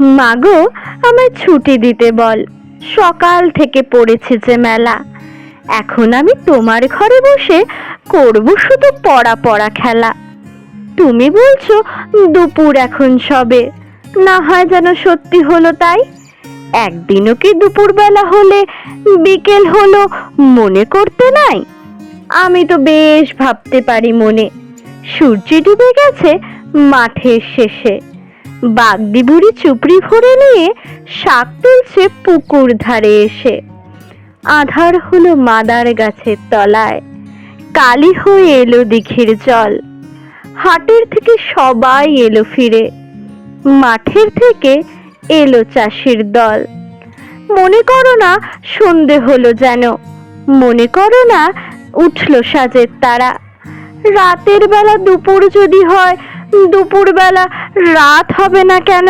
মাগো, আমায় ছুটি দিতে বল। সকাল থেকে পড়েছে যে মেলা। এখন আমি তোমার ঘরে বসে করব শুধু পড়া পড়া খেলা। তুমি বলছো, দুপুর এখন সবে। না হয় যেন সত্যি হলো তাই। একদিনও কি দুপুরবেলা হলে, বিকেল হলো মনে করতে নাই? আমি তো বেশ ভাবতে পারি মনে। সূর্য ডুবে গেছে মাঠের শেষে। বাগদি বুড়ি চুপড়ি ভরে নিয়ে শাক তুলছে পুকুর ধারে এসে। আধার হলো মাদার গাছের তলায়। কালি হয়ে এলো দিঘির জল। হাটের থেকে সবাই এলো ফিরে। মাঠের থেকে এলো চাষির দল। মনে করো না সন্ধে হলো যেন। মনে করো না উঠল সাজের তারা। রাতের বেলা দুপুর যদি হয় দুপুর বেলা রাত হবে না কেন?